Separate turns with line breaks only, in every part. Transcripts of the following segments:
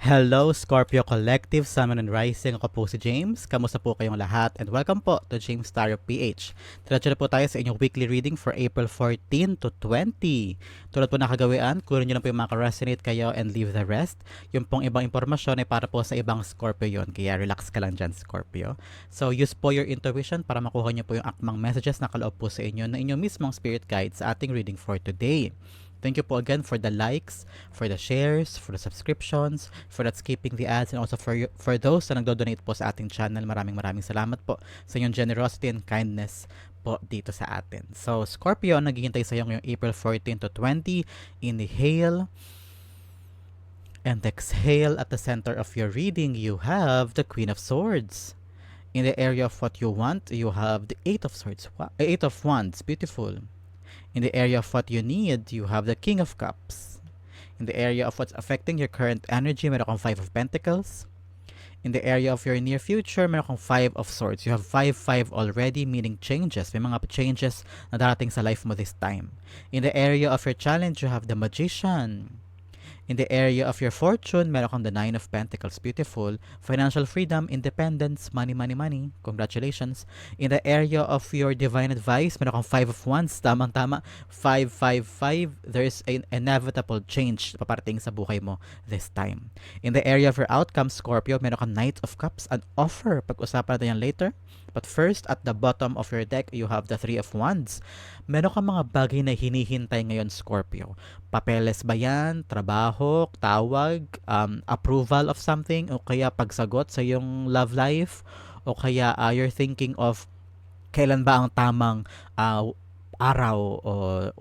Hello, Scorpio Collective, Sun and Rising. Ako po si James. Kamusta po kayong lahat? And welcome po to James Tarot PH. Diretso na po tayo sa inyong weekly reading for April 14 to 20. Tulad po nakagawian, kunin nyo lang po yung mga resonate kayo and leave the rest. Yung pong ibang impormasyon ay para po sa ibang Scorpio yon Kaya relax ka lang dyan, Scorpio. So use po your intuition para makuha nyo po yung akmang messages na kaloob po sa inyo na inyong mismong spirit guide sa ating reading for today. Thank you po again for the likes, for the shares, for the subscriptions, for not skipping the ads, and also for, you, for those na nagdo-donate po sa ating channel. Maraming maraming salamat po sa inyong generosity and kindness po dito sa atin. So, Scorpio, naghihintay sa iyo ngayong April 14 to 20. Inhale and exhale at the center of your reading. You have the Queen of Swords. In the area of what you want, you have the Eight of Swords. Eight of Wands. Beautiful. In the area of what you need, you have the King of Cups. In the area of what's affecting your current energy, meron kang Five of Pentacles. In the area of your near future, meron kang Five of Swords. You have 5-5 already, meaning changes. May mga changes na darating sa life mo this time. In the area of your challenge, you have the Magician. In the area of your fortune, meron kang the Nine of Pentacles. Beautiful. Financial freedom, independence, money, money, money. Congratulations. In the area of your divine advice, meron kang Five of Wands. Tamang-tama. Five, five, five. There's an inevitable change paparating sa buhay mo this time. In the area of your outcome, Scorpio, meron kang Knight of Cups. An offer. Pag-usapan natin yan later. But first, at the bottom of your deck, you have the Three of Wands. Meron kang mga bagay na hinihintay ngayon, Scorpio. Papeles ba yan? Trabaho? Tawag? Um, approval of something? O kaya pagsagot sa iyong love life? O kaya uh, you're thinking of kailan ba ang tamang uh, araw o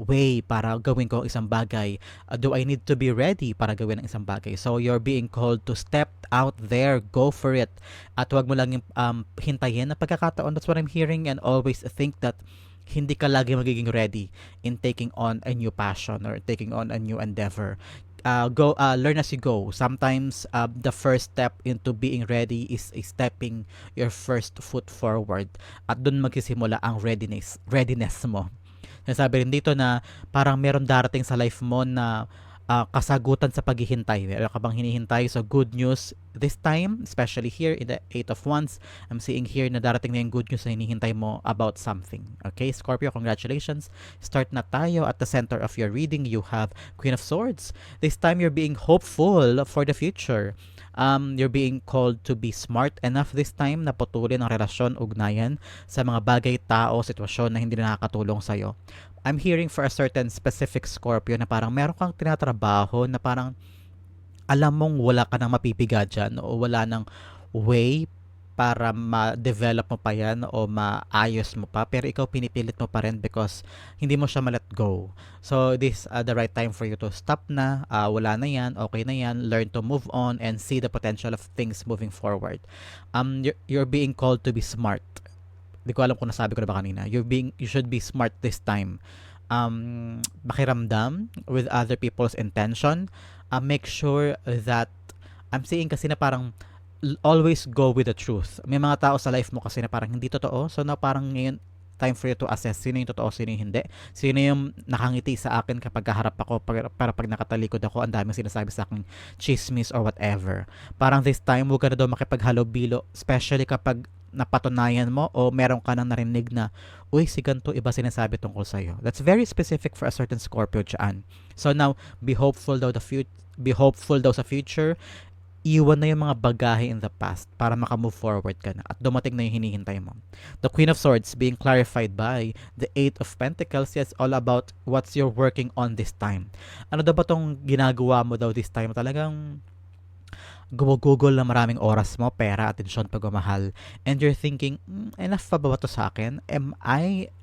way para gawin ko ang isang bagay? Uh, do I need to be ready para gawin ang isang bagay? So you're being called to step out there, go for it. At wag mo lang um, hintayin na pagkakataon. That's what I'm hearing and always think that hindi ka lagi magiging ready in taking on a new passion or taking on a new endeavor. Uh, go uh, learn as you go. Sometimes uh, the first step into being ready is, is stepping your first foot forward at doon magsisimula ang readiness readiness mo. Nasabi rin dito na parang meron darating sa life mo na uh, kasagutan sa paghihintay. Meron ka bang hinihintay? So good news this time, especially here in the Eight of Wands. I'm seeing here na darating na yung good news na hinihintay mo about something. Okay, Scorpio, congratulations. Start na tayo at the center of your reading. You have Queen of Swords. This time you're being hopeful for the future. Um, you're being called to be smart enough this time na putulin ang relasyon, ugnayan sa mga bagay, tao, sitwasyon na hindi na nakakatulong sa'yo. I'm hearing for a certain specific Scorpio na parang meron kang tinatrabaho na parang alam mong wala ka nang mapipiga dyan o wala nang way para ma-develop mo pa yan o maayos mo pa pero ikaw pinipilit mo pa rin because hindi mo siya ma-let go. So this uh, the right time for you to stop na, uh, wala na yan, okay na yan, learn to move on and see the potential of things moving forward. Um you're, you're being called to be smart. Hindi ko alam kung nasabi ko na ba kanina. You're being you should be smart this time. Um makiramdam with other people's intention. Uh, make sure that I'm seeing kasi na parang always go with the truth. May mga tao sa life mo kasi na parang hindi totoo. So na parang ngayon time for you to assess sino yung totoo, sino yung hindi. Sino yung nakangiti sa akin kapag kaharap ako, pag, para pag nakatalikod ako, ang daming sinasabi sa akin, chismis or whatever. Parang this time, huwag ka na daw makipaghalobilo, especially kapag napatunayan mo o meron ka nang narinig na, uy, si ganito iba sinasabi tungkol sa'yo. That's very specific for a certain Scorpio dyan. So now, be hopeful daw the future, be hopeful daw sa future iwan na yung mga bagahe in the past para makamove forward ka na at dumating na yung hinihintay mo. The Queen of Swords being clarified by the Eight of Pentacles, yes, all about what's you're working on this time. Ano daw ba tong ginagawa mo daw this time? Talagang gumugugol na maraming oras mo, pera, atensyon, pagmamahal, and you're thinking, mm, enough pa ba to sa akin? Am I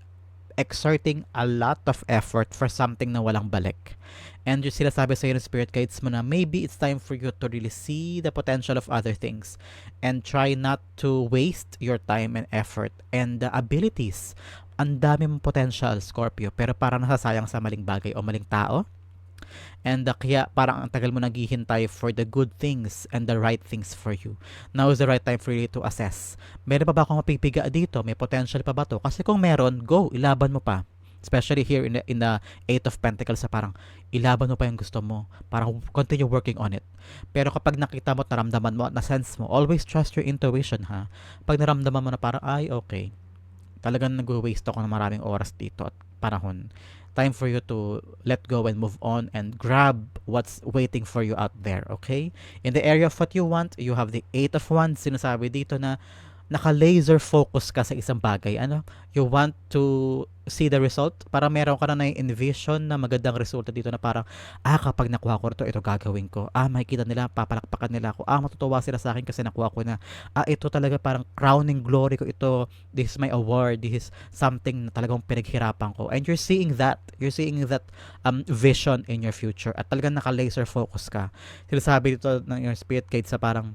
exerting a lot of effort for something na walang balik? And yung sila sabi sa ng spirit guides mo na maybe it's time for you to really see the potential of other things and try not to waste your time and effort and the abilities. Ang dami mong potential, Scorpio, pero parang nasasayang sa maling bagay o maling tao. And uh, kaya parang ang tagal mo naghihintay for the good things and the right things for you. Now is the right time for you to assess. Meron pa ba akong mapipiga dito? May potential pa ba to? Kasi kung meron, go, ilaban mo pa Especially here in the, in the Eight of Pentacles sa parang ilaban mo pa yung gusto mo. Parang continue working on it. Pero kapag nakita mo at naramdaman mo na-sense mo, always trust your intuition ha. Pag naramdaman mo na parang, ay okay, talagang nag-waste ako ng maraming oras dito at panahon. Time for you to let go and move on and grab what's waiting for you out there, okay? In the area of what you want, you have the Eight of Wands. Sinasabi dito na naka-laser focus ka sa isang bagay. Ano? You want to see the result? Para meron ka na na-envision na magandang resulta dito na parang, ah, kapag nakuha ko ito, ito gagawin ko. Ah, makikita nila, papalakpakan nila ako. Ah, matutuwa sila sa akin kasi nakuha ko na. Ah, ito talaga parang crowning glory ko ito. This is my award. This is something na talagang pinaghirapan ko. And you're seeing that. You're seeing that um, vision in your future. At talagang naka-laser focus ka. Sinasabi dito ng your spirit guide sa parang,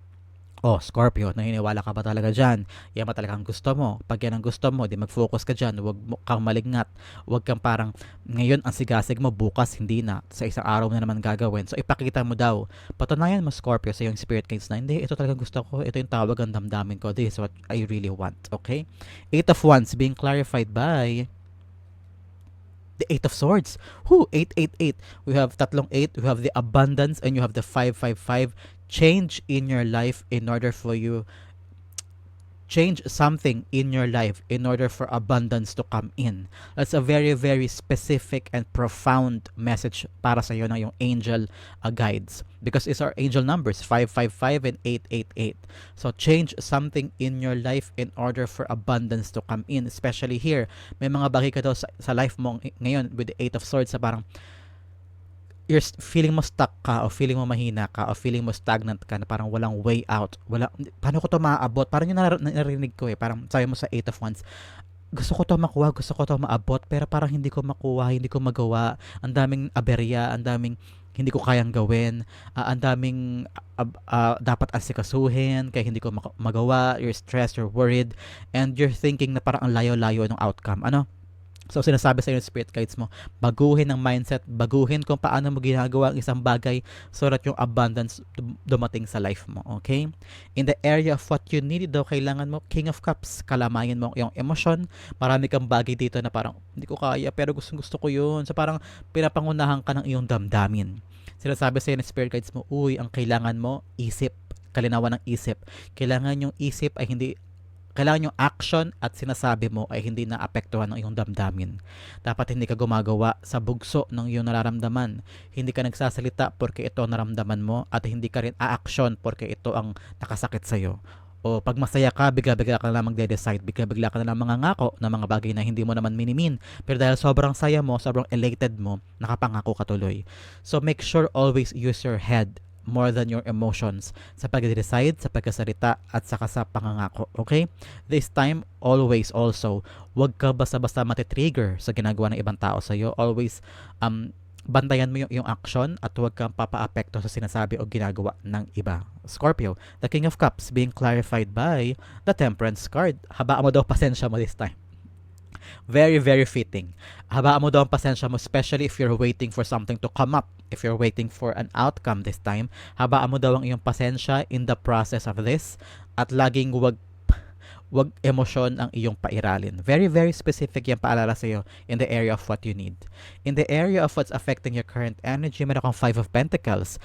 Oh, Scorpio, naniniwala ka ba talaga dyan? Yan ba talagang gusto mo? Pag yan ang gusto mo, di mag-focus ka dyan. Huwag mo kang malingat. Huwag kang parang, ngayon ang sigasig mo, bukas hindi na. Sa isang araw na naman gagawin. So, ipakita mo daw. Patunayan mo, Scorpio, sa iyong spirit guides na, hindi, ito talagang gusto ko. Ito yung tawag ang damdamin ko. This is what I really want. Okay? Eight of Wands being clarified by the Eight of Swords. Who? 888. We have tatlong 8. We have the abundance and you have the 555 change in your life in order for you change something in your life in order for abundance to come in. That's a very, very specific and profound message para sa iyo ng yung angel uh, guides. Because it's our angel numbers, 555 and 888. So change something in your life in order for abundance to come in. Especially here, may mga bagay ka daw sa, sa life mo ngayon with the 8 of swords sa parang you're feeling mo stuck ka o feeling mo mahina ka o feeling mo stagnant ka na parang walang way out. Wala, paano ko to maaabot? Parang yung nar- narinig ko eh. Parang sabi mo sa 8 of Wands, gusto ko to makuha, gusto ko to maabot, pero parang hindi ko makuha, hindi ko magawa. Ang daming aberya, ang daming hindi ko kayang gawin, uh, ang daming uh, uh, dapat asikasuhin, kaya hindi ko magawa, you're stressed, you're worried, and you're thinking na parang ang layo-layo ng outcome. Ano? So, sinasabi sa iyo spirit guides mo, baguhin ang mindset, baguhin kung paano mo ginagawa ang isang bagay so that yung abundance dumating sa life mo. Okay? In the area of what you need daw, kailangan mo, King of Cups, kalamayin mo yung emosyon. Marami kang bagay dito na parang, hindi ko kaya, pero gusto gusto ko yun. So, parang pinapangunahan ka ng iyong damdamin. Sinasabi sa iyo spirit guides mo, uy, ang kailangan mo, isip kalinawan ng isip. Kailangan yung isip ay hindi kailangan yung action at sinasabi mo ay hindi na apektuhan ng iyong damdamin. Dapat hindi ka gumagawa sa bugso ng iyong nararamdaman. Hindi ka nagsasalita porque ito naramdaman mo at hindi ka rin a-action porque ito ang nakasakit sa iyo. O pag masaya ka, bigla-bigla ka na lang magde-decide, bigla-bigla ka na lang mga ngako na mga bagay na hindi mo naman minimin. Pero dahil sobrang saya mo, sobrang elated mo, nakapangako ka tuloy. So make sure always use your head more than your emotions sa pag-decide, sa pagkasalita at saka sa pangangako. Okay? This time, always also, wag ka basta-basta matitrigger sa ginagawa ng ibang tao sa iyo. Always um, bantayan mo yung, yung action at huwag kang papaapekto sa sinasabi o ginagawa ng iba. Scorpio, the King of Cups being clarified by the Temperance card. Habaan mo daw pasensya mo this time. Very, very fitting. Habaan mo daw ang pasensya mo, especially if you're waiting for something to come up. If you're waiting for an outcome this time, habaan mo daw ang iyong pasensya in the process of this at laging wag wag emosyon ang iyong pairalin. Very, very specific yung paalala sa iyo in the area of what you need. In the area of what's affecting your current energy, meron kang Five of Pentacles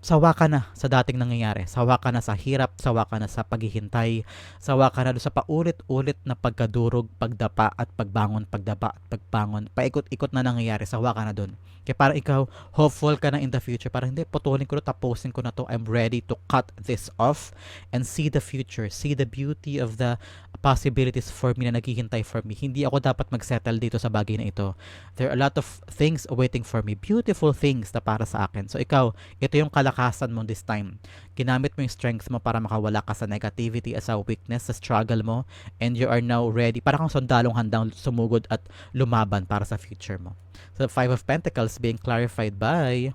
sawa ka na sa dating nangyayari. Sawa ka na sa hirap, sawa ka na sa paghihintay, sawa ka na sa paulit-ulit na pagkadurog, pagdapa at pagbangon, pagdapa at pagbangon. Paikot-ikot na nangyayari, sawa ka na doon. Kaya para ikaw, hopeful ka na in the future. Para hindi, putulin ko na, tapusin ko na to. I'm ready to cut this off and see the future. See the beauty of the possibilities for me na naghihintay for me. Hindi ako dapat mag-settle dito sa bagay na ito. There are a lot of things waiting for me. Beautiful things na para sa akin. So ikaw, ito yung kalakasan mo this time. Ginamit mo yung strength mo para makawala ka sa negativity as a weakness, sa struggle mo, and you are now ready. Para kang sundalong handang sumugod at lumaban para sa future mo. So, Five of Pentacles being clarified by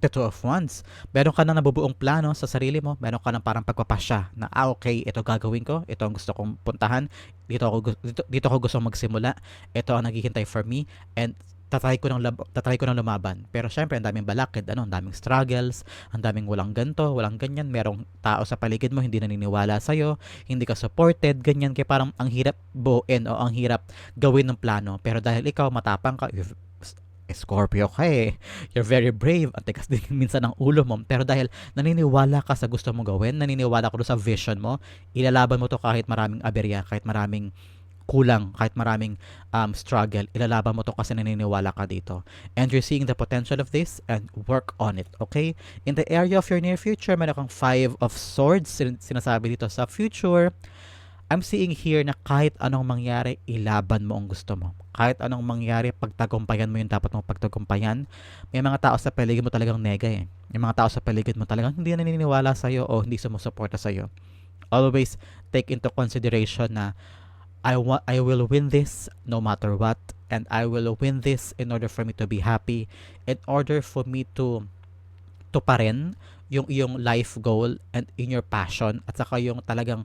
the Two of Wands. Meron ka na nabubuong plano sa sarili mo. Meron ka na parang pagpapasya na, ah, okay, ito gagawin ko. Ito ang gusto kong puntahan. Dito ako, dito, dito ako gusto magsimula. Ito ang naghihintay for me. And tatry ko ng tatry ko ng lumaban. Pero syempre, ang daming balakid, ano, ang daming struggles, ang daming walang ganto, walang ganyan. Merong tao sa paligid mo hindi naniniwala sa iyo, hindi ka supported, ganyan kaya parang ang hirap buuin o ang hirap gawin ng plano. Pero dahil ikaw matapang ka, Scorpio ka eh. You're very brave. At tikas din minsan ang ulo mo. Pero dahil naniniwala ka sa gusto mong gawin, naniniwala ka sa vision mo, ilalaban mo to kahit maraming aberya, kahit maraming kulang, kahit maraming um, struggle, ilalaban mo to kasi naniniwala ka dito. And you're seeing the potential of this and work on it, okay? In the area of your near future, meron kang five of swords, sin- sinasabi dito sa future. I'm seeing here na kahit anong mangyari, ilaban mo ang gusto mo. Kahit anong mangyari, pagtagumpayan mo yung dapat mong pagtagumpayan. May mga tao sa paligid mo talagang nega eh. May mga tao sa paligid mo talagang hindi naniniwala sa'yo o hindi sumusuporta sa'yo. Always take into consideration na I want I will win this no matter what and I will win this in order for me to be happy in order for me to to pa rin yung iyong life goal and in your passion at saka yung talagang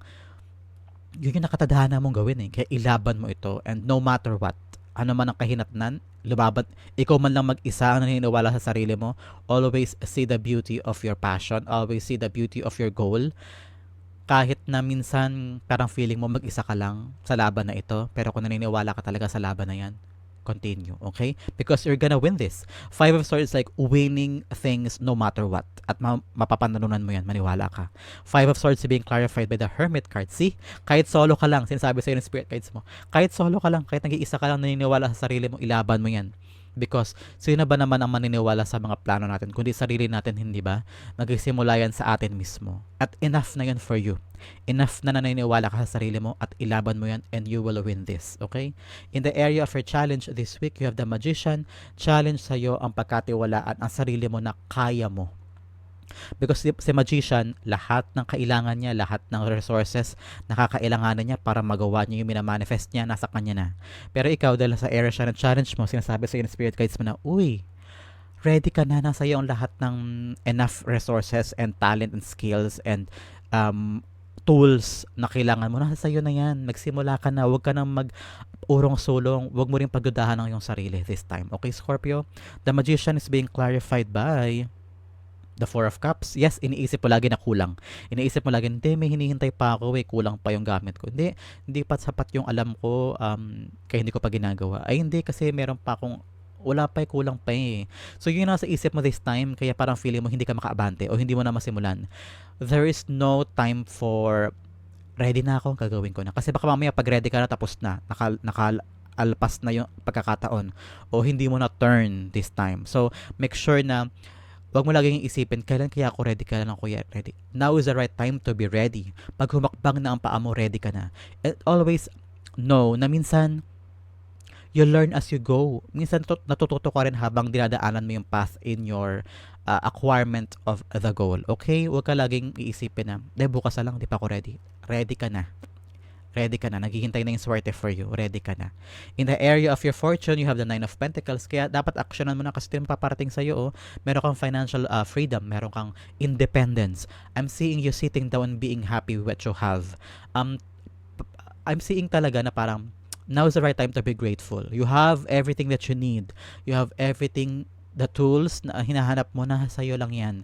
yun yung nakatadhana mong gawin eh. Kaya ilaban mo ito and no matter what, ano man ang kahinatnan, lumaban, ikaw man lang mag-isa ang naniniwala sa sarili mo, always see the beauty of your passion, always see the beauty of your goal. Kahit na minsan parang feeling mo mag-isa ka lang sa laban na ito, pero kung naniniwala ka talaga sa laban na yan, continue, okay? Because you're gonna win this. Five of Swords like winning things no matter what. At ma- mapapanalunan mo yan, maniwala ka. Five of Swords being clarified by the Hermit card. See? Kahit solo ka lang, sinasabi sa'yo ng Spirit Guides mo, kahit solo ka lang, kahit nag-iisa ka lang naniniwala sa sarili mo, ilaban mo yan. Because sino ba naman ang maniniwala sa mga plano natin kundi sarili natin, hindi ba? Nagsisimula yan sa atin mismo. At enough na yan for you. Enough na naniniwala ka sa sarili mo at ilaban mo yan and you will win this. Okay? In the area of your challenge this week, you have the Magician. Challenge sa'yo ang pagkatiwalaan ang sarili mo na kaya mo. Because si, si Magician, lahat ng kailangan niya, lahat ng resources, nakakailanganan niya para magawa niya yung minamanifest niya, nasa kanya na. Pero ikaw, dahil sa area siya ng challenge mo, sinasabi sa iyo ng spirit guides mo na, uy, ready ka na, nasa iyo ang lahat ng enough resources and talent and skills and um, tools na kailangan mo, nasa iyo na yan. Nagsimula ka na, huwag ka nang mag urong sulong, huwag mo rin pagdudahan ng iyong sarili this time. Okay, Scorpio? The Magician is being clarified by the Four of Cups. Yes, iniisip mo lagi na kulang. Iniisip mo lagi, hindi, may hinihintay pa ako, eh, kulang pa yung gamit ko. Hindi, hindi pa sapat yung alam ko, um, kaya hindi ko pa ginagawa. Ay, hindi, kasi meron pa akong wala pa eh, kulang pa eh. So yun nasa isip mo this time, kaya parang feeling mo hindi ka makaabante o hindi mo na masimulan. There is no time for ready na ako, gagawin ko na. Kasi baka mamaya pag ready ka na, tapos na, naka, naka alpas na yung pagkakataon o hindi mo na turn this time. So, make sure na Huwag mo laging isipin, kailan kaya ako ready, kailan ako ready. Now is the right time to be ready. Pag humakbang na ang paa mo, ready ka na. And always know na minsan, you learn as you go. Minsan tut- natututo ka rin habang dinadaanan mo yung path in your uh, acquirement of the goal. Okay? Huwag ka laging iisipin na, de bukas na lang, di pa ako ready. Ready ka na. Ready ka na. Naghihintay na yung swerte for you. Ready ka na. In the area of your fortune, you have the Nine of Pentacles. Kaya dapat actionan mo na kasi ito paparating sa'yo. Oh. Meron kang financial uh, freedom. Meron kang independence. I'm seeing you sitting down being happy with what you have. Um, I'm seeing talaga na parang now is the right time to be grateful. You have everything that you need. You have everything, the tools na hinahanap mo na sa'yo lang yan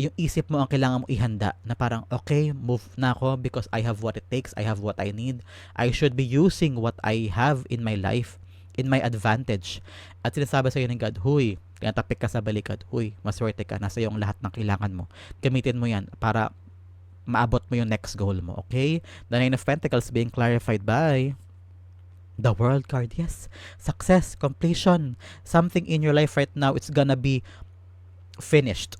yung isip mo ang kailangan mo ihanda na parang okay, move na ako because I have what it takes, I have what I need. I should be using what I have in my life in my advantage. At sinasabi sa iyo ng God, huy, kaya tapik ka sa balikat, huy, maswerte ka, nasa iyo ang lahat ng kailangan mo. Gamitin mo yan para maabot mo yung next goal mo, okay? The Nine of Pentacles being clarified by the World card, yes. Success, completion, something in your life right now, it's gonna be finished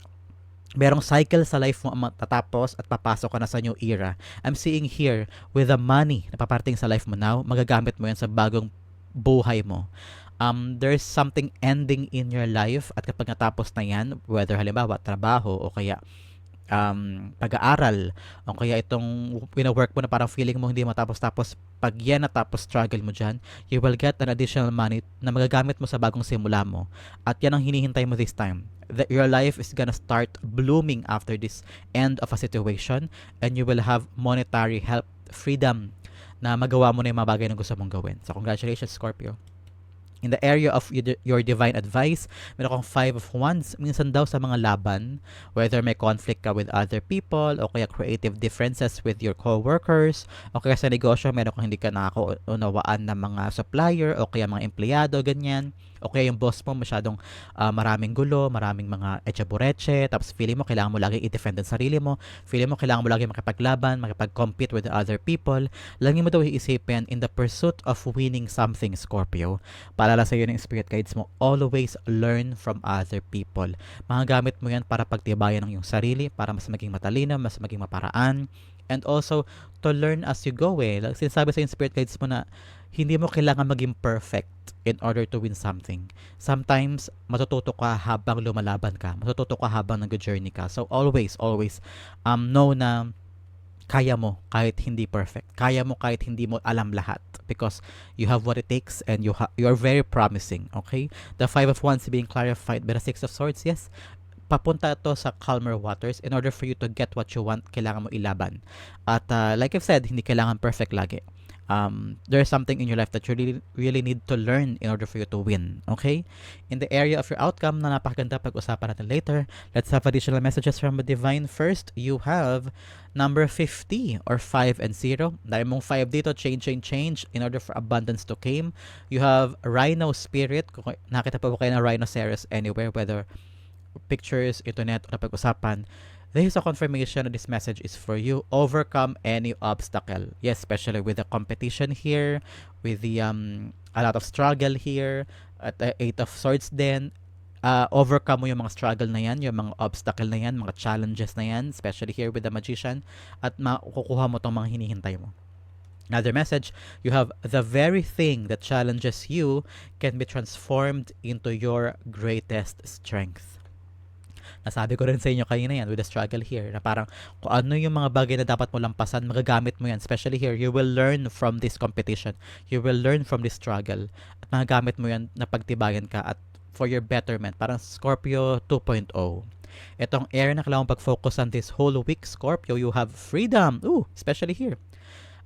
merong cycle sa life mo matatapos at papasok ka na sa new era. I'm seeing here with the money na paparating sa life mo now, magagamit mo yan sa bagong buhay mo. Um, there's something ending in your life at kapag natapos na yan, whether halimbawa trabaho o kaya um, pag-aaral o kaya itong wina-work mo na parang feeling mo hindi matapos-tapos pag yan natapos struggle mo dyan, you will get an additional money na magagamit mo sa bagong simula mo at yan ang hinihintay mo this time that your life is gonna start blooming after this end of a situation and you will have monetary help, freedom na magawa mo na yung mga bagay na gusto mong gawin. So, congratulations, Scorpio. In the area of your divine advice, meron kang five of wands. Minsan daw sa mga laban, whether may conflict ka with other people, o kaya creative differences with your co-workers, o kaya sa negosyo, meron kang hindi ka nakakaunawaan ng mga supplier, o kaya mga empleyado, ganyan. O kaya yung boss mo masyadong ah, maraming gulo, maraming mga echabureche, tapos feeling mo kailangan mo lagi i-defend ang sarili mo, feeling mo kailangan mo lagi makipaglaban, makipag-compete with other people. Lagi mo daw iisipin in the pursuit of winning something, Scorpio. Paalala sa iyo ng spirit guides mo, always learn from other people. Magagamit mo yan para pagtibayan ng iyong sarili, para mas maging matalino, mas maging maparaan, and also to learn as you go eh. Sinasabi sa yung spirit guides mo na hindi mo kailangan maging perfect in order to win something. Sometimes, matututo ka habang lumalaban ka. Matututo ka habang nag-journey ka. So, always, always, um, know na kaya mo kahit hindi perfect. Kaya mo kahit hindi mo alam lahat because you have what it takes and you ha- you are very promising, okay? The five of wands being clarified by the six of swords, yes. Papunta ito sa calmer waters in order for you to get what you want, kailangan mo ilaban. At uh, like I've said, hindi kailangan perfect lagi. Um, there's something in your life that you really, really need to learn in order for you to win. Okay? In the area of your outcome na napakaganda pag-usapan natin later, let's have additional messages from the divine. First, you have number 50 or 5 and 0. Dahil mong 5 dito, change, change, change in order for abundance to came. You have rhino spirit. Kung nakita pa po kayo ng rhinoceros anywhere, whether pictures, internet, o napag-usapan, this is a confirmation this message is for you. Overcome any obstacle. Yes, especially with the competition here, with the um a lot of struggle here, at the eight of swords then uh, overcome mo yung mga struggle na yan, yung mga obstacle na yan, mga challenges na yan, especially here with the magician, at makukuha mo mga hinihintay mo. Another message, you have the very thing that challenges you can be transformed into your greatest strength. Nasabi ko rin sa inyo kanina yan with the struggle here na parang kung ano yung mga bagay na dapat mo lampasan, magagamit mo yan. Especially here, you will learn from this competition. You will learn from this struggle. At magagamit mo yan na pagtibayan ka at for your betterment. Parang Scorpio 2.0. Itong area na kailangan pag-focus on this whole week, Scorpio, you have freedom. Ooh, especially here.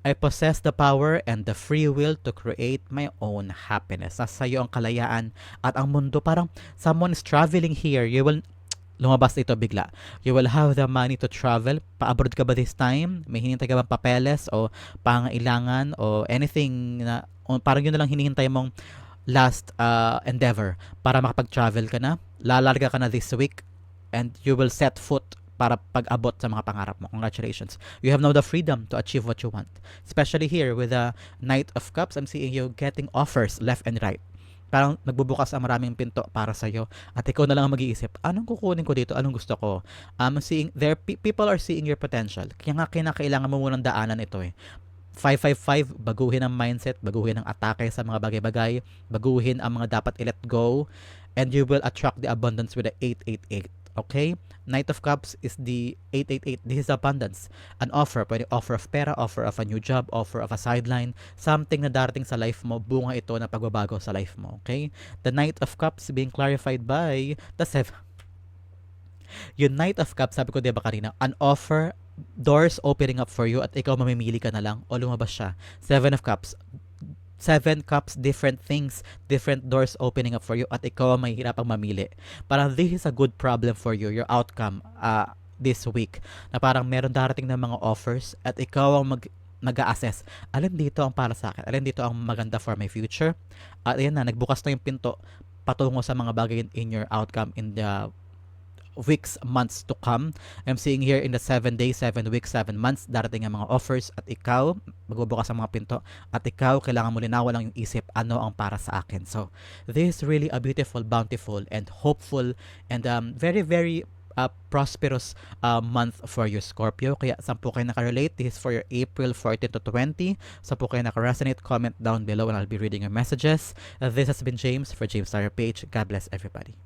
I possess the power and the free will to create my own happiness. Nasa iyo ang kalayaan at ang mundo. Parang someone is traveling here. You will lumabas ito bigla. You will have the money to travel. Pa-abroad ka ba this time? May hinintay ka bang papeles o pangailangan o anything na o parang yun na lang hinihintay mong last uh, endeavor para makapag-travel ka na. Lalarga ka na this week and you will set foot para pag-abot sa mga pangarap mo. Congratulations. You have now the freedom to achieve what you want. Especially here with the Knight of Cups, I'm seeing you getting offers left and right parang nagbubukas ang maraming pinto para sa iyo at ikaw na lang ang mag-iisip anong kukunin ko dito? Anong gusto ko? Um seeing there people are seeing your potential. Kaya nga kinakailangan mo munang daanan ito eh. 555 baguhin ang mindset baguhin ang atake sa mga bagay-bagay baguhin ang mga dapat i-let go and you will attract the abundance with the 888 Okay? Knight of Cups is the 888. This is abundance. An offer. Pwede offer of pera, offer of a new job, offer of a sideline. Something na darating sa life mo, bunga ito na pagbabago sa life mo. Okay? The Knight of Cups being clarified by the seven. Yung Knight of Cups, sabi ko diba kanina, an offer, doors opening up for you at ikaw mamimili ka na lang o lumabas siya. Seven of Cups, seven cups, different things, different doors opening up for you at ikaw ang mahihirapang mamili. Parang this is a good problem for you, your outcome uh, this week. Na parang meron darating na mga offers at ikaw ang mag nag-assess alin dito ang para sa akin alin dito ang maganda for my future at ayan na nagbukas na yung pinto patungo sa mga bagay in your outcome in the weeks, months to come. I'm seeing here in the 7 days, 7 weeks, 7 months, darating ang mga offers at ikaw, magbubukas ang mga pinto at ikaw, kailangan mo linawan lang yung isip ano ang para sa akin. So, this is really a beautiful, bountiful, and hopeful, and um, very, very uh, prosperous uh, month for your Scorpio. Kaya saan po kayo nakarelate? This is for your April 14 to 20. Saan po kayo nakaresonate? Comment down below and I'll be reading your messages. Uh, this has been James for James Star Page. God bless everybody.